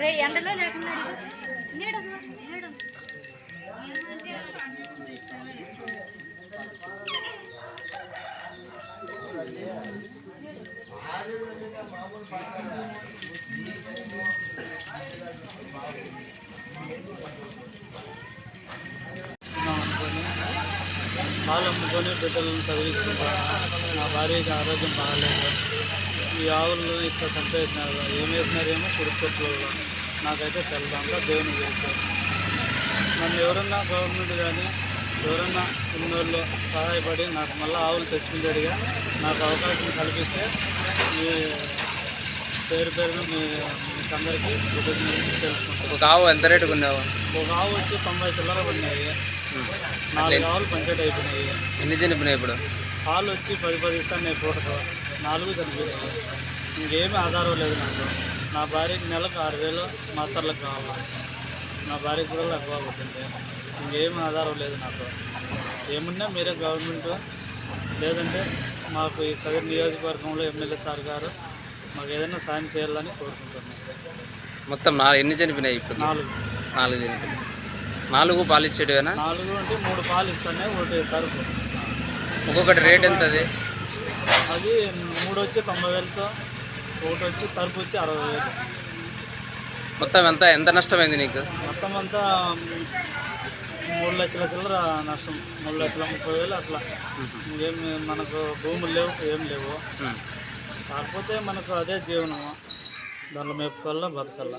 రే ఎండలో లేకుండా నీడ నీడ పాలు అమ్ముకొని బిడ్డలను చదివిస్తుంటాను నా భార్యకి ఆరోగ్యం బాగాలేదు. ఈ ఆవులను ఇక్కడ చంపేసినారు. ఏం వేసినారేమో కురుకొట్లు నాకైతే తెల్లదంతా దేవుని చేశారు నన్ను ఎవరన్నా గవర్నమెంట్ కానీ ఎవరన్నా ఉన్నోళ్ళు సహాయపడి నాకు మళ్ళీ ఆవులు తెచ్చుకునేట్టుగా నాకు అవకాశం కల్పిస్తే మీ పేరు పేరున మీ అందరికీ ఒక ఆవు ఎంత రేటు కొన్నావు ఒక ఆవు వచ్చి తొంభై చిల్లర పడినాయి. నాలుగు ఆవులు పంచేట్ అయిపోయినాయి. ఎన్ని చనిపోయినాయి ఇప్పుడు? పాలు వచ్చి పది పది ఇస్తాను నేను పూటకు. నాలుగు చనిపోయినాయి ఇంకేమీ ఆధారం లేదు నాకు. నా భార్యకి నెలకు ఆరు వేలు మాత్రలకు కావాలి. నా భార్యకి కూడా ఎక్కువ పడుతుంది ఇంకేమీ ఆధారం లేదు నాకు. ఏమున్నా మీరే గవర్నమెంట్. లేదంటే మాకు ఈ సదర్ నియోజకవర్గంలో ఎమ్మెల్యే సార్ గారు మాకు ఏదైనా సాయం చేయాలని కోరుకుంటున్నాను మొత్తం నాలుగు ఎన్ని చనిపోయినాయి ఇప్పుడు? నాలుగు. నాలుగు చనిపోయినాయి. నాలుగు పాలు ఇచ్చేటివేనా? నాలుగు అంటే మూడు పాలు ఇస్తానే ఒకటి తరుపు ఒక్కొక్కటి రేట్ ఎంత అది అది మూడు వచ్చి తొంభై వేలతో ఒకటి వచ్చి తరుపు వచ్చి అరవై వేలు మొత్తం ఎంత ఎంత నష్టమైంది నీకు? మొత్తం అంతా మూడు లక్షల చిల్లర నష్టం. మూడు లక్షల ముప్పై వేలు అట్లా. ఇంకేం మనకు భూములు లేవు ఏం లేవు. కాకపోతే మనకు అదే జీవనము. దాంట్లో మేపుకోవాలా బతకాలా.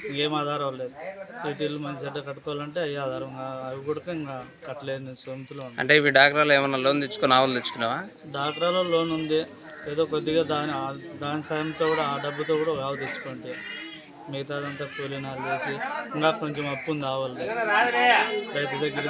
ఇంకేం ఆధారం లేదు సిటీలు మంచి చెడ్డ కట్టుకోవాలంటే అయ్యే ఆధారం అవి కూడా ఇంకా కట్టలేని సొంతులు అంటే ఇవి డాక్టర్లు ఏమన్నా లోన్ తెచ్చుకొని ఆవులు తెచ్చుకున్నావా? డాక్రాలో లోన్ ఉంది. ఏదో కొద్దిగా దాని దాని సాయంతో కూడా ఆ డబ్బుతో కూడా ఆవు తెచ్చుకోండి మిగతాదంతా కూలీనాలు చేసి ఇంకా కొంచెం అప్పు ఉంది ఆవులు రైతు దగ్గర